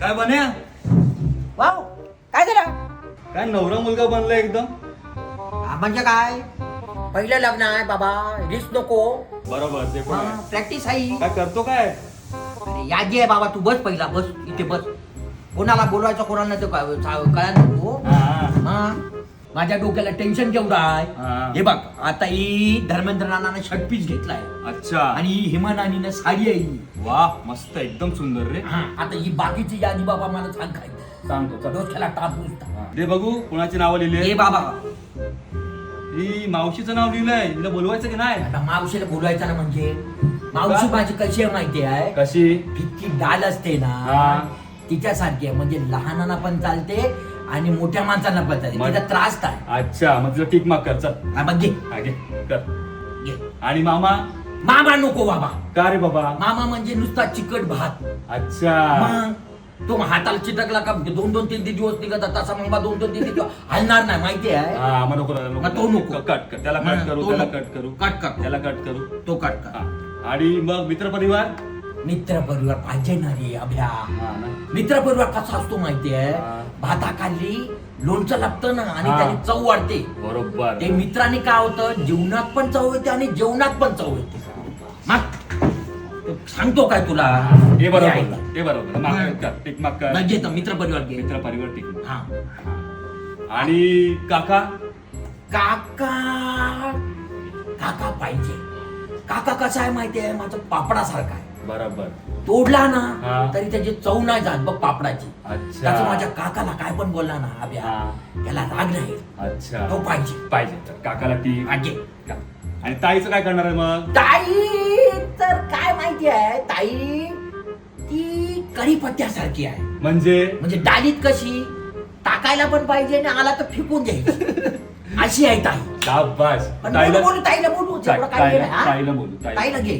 काय बन्या वाव काय झालं? काय नवरा मुलगा बनला एकदम? हा, म्हणजे काय? पहिलं लग्न आहे बाबा रिस्क नको. बरोबर ते पण आहे. प्रॅक्टिस आहे. काय करतो काय? अरे यादी आहे बाबा तू बस पहिला बस इथे बस. कोणाला बोलवायचं कोणाला ते कळायला नको. हा. माझ्या डोक्याला टेन्शन केवढं हा. आहे? हे. बघ आता ही धर्मेंद्र नानानं शर्ट पीस घेतलाय. अच्छा. आणि ही हेमा नानीनं साडी आहे. वा मस्त एकदम सुंदर रे. हा, आता ही बाकीची यादी बाबा मला सांग काय. सांगतो चल. डोक्याला टाप नुसता दे बघू कोणाची नावं लिहिली हे? बाबा. ही मावशीचं नाव लिहिलंय हिला बोलवायचं की नाही? आता मावशीला बोलवायचं ना म्हणजे मावशी माझी कशी आहे माहिती आहे? कशी? फिक्की डाल असते हा. ना तिच्यासारखी आहे. म्हणजे लहानांना पण चालते आणि मोठ्या माणसांना चालते मग- तिचा त्रास काय? अच्छा मग तुला टिक मार्क कर चल. हा, मग घे. हा, घे कर. घे. आणि मामा? मामा नको बाबा. का रे बाबा? मामा म्हणजे नुसता चिकट भात. अच्छा. मग? तो हाताला चिटकला का? दोन दोन तीन तीन दिवस निघत तसा मामा दोन दोन तीन तीन दिवस हलणार नाही माहिती आहे हा मग नको नको. मग तो नको. कट कर त्याला हा, कट करू तो त्याला नको. कट करू. कट कर. त्याला कट करू. तो कट कर. हा. आणि मग मित्र परिवार? मित्र परिवार पाहिजे ना रे अभ्या हा ना. मित्र परिवार कसा असतो माहिती आहे हा. भाताखाली लोणचं लागतं ना आणि हा. त्याने चव वाढते. बरोबर. ते मित्राने काय होतं? जीवनात पण चव येते आणि जेवणात पण चव येते. मग तो सांगतो काय तुला? हे. बरोबर हे बरोबर. कर टिक कर. घेतो मित्र परिवार घे. मित्र परिवार टिक. हा. आणि काका? काका काका पाहिजे. काका कसा आहे माहिती आहे? माझा पापडासारखा आहे. बरोबर. तोडला हा. ना तरी त्याची चव नाही जात बघ पापडाची. अच्छा. त्याचं माझ्या काकाला काय पण बोलला ना अभ्या हा. त्याला राग नाही. अच्छा. तो पाहिजे. पाहिजे. तर काकाला टी पाहिजे आणि ताईचं काय करणार आहे मग? ताई तर काय माहिती आहे? ताई ती कढीपत्त्यासारखी आहे. म्हणजे? म्हणजे डालीत कशी टाकायला पण पाहिजे आणि आला तर फेकून द्यायची अशी आहे ताई. शाबास पण ताईला बोलू बोलू ताईला बोलू काय ताईला हा? बोलू ताईला घे.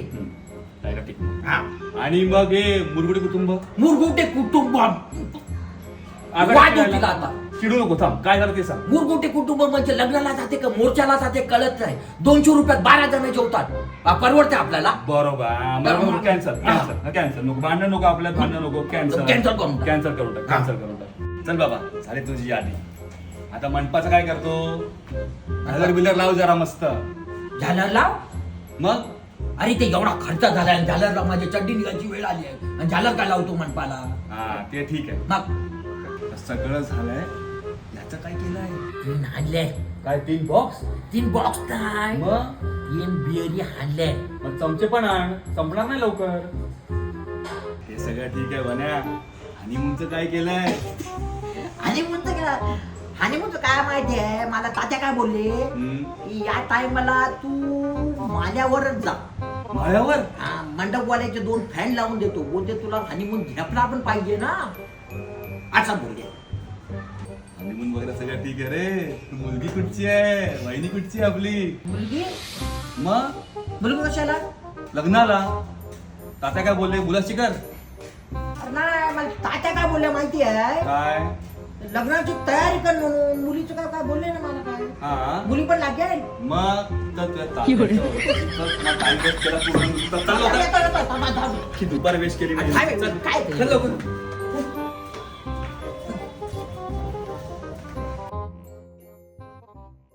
ताईला टिक. हा. आणि मग हे मुरगुडी कुटुंब? मुरगुटे कुटुंब. आता वाद काय होतील झालं? आता. चिडू नको थांब. काय झालं ते सांग. मुरगुटे कुटुंब म्हणजे लग्नाला जाते का मोर्चाला जाते कळत नाही. दोनशे रुपयात बारा जण जेवतात. आ, परवडते आपल्याला. बरोबर. हा, तर मग मग- कॅन्सल हा. कॅन्सल कॅन्सल नको. भांडण नको आपल्यात भांडण नको. Cancel Cancel. करून टाक. कॅन्सल करून टाक हा. कॅन्सल करून टाक. चल बाबा झाली तुझी यादी. आता मंडपाचं काय करतो? झालर बिलर लाव जरा मस्त. झालर लाव. मग? अरे ते एवढा खर्च झालाय आणि झालर लाव माझी चड्डी निघायची वेळ आली आहे. आणि झालर काय लावतो मनपाला हा ते ठीक आहे. मग? सगळं झालंय. याचं काय केलंय? तीन हाणले काय तीन बॉक्स तीन बॉक्स नाही मग? तीन बिअरी हाणले मग चमचे पण आण. संपणार नाही लवकर. हे सगळं ठीक आहे बन्या आणि मुंचं काय केलंय? आणि का आणि म्हणतो काय माहिती आहे मला तात्या काय बोलले? या टायमाला तू माल्यावरच जा. माळ्यावर हा, मंडपवाल्याचे दोन फॅन लावून देतो. बोलते तुला हनीमून झेपला पण पाहिजे ना. असं बोलले मग वगैरे सगळं ठीक आहे रे. तू मुलगी कुठची आहे? वहिनी कुठची आहे आपली? मुलगी? मग? मुलगी कशाला? लग्नाला. तात्या काय बोलले? मुलाची कर. अरे नाही मला तात्या काय बोलले माहिती आहे? काय? लग्नाची तयारी कर म्हणून मुलीचं काय काय बोलले ना मला काय हा मुली पण लागेल मग तर त्या तात्याचं- तर मग केला पूर्ण. तर. की दुपार वेस्ट केली काय नाही. चल. काय चल लवकर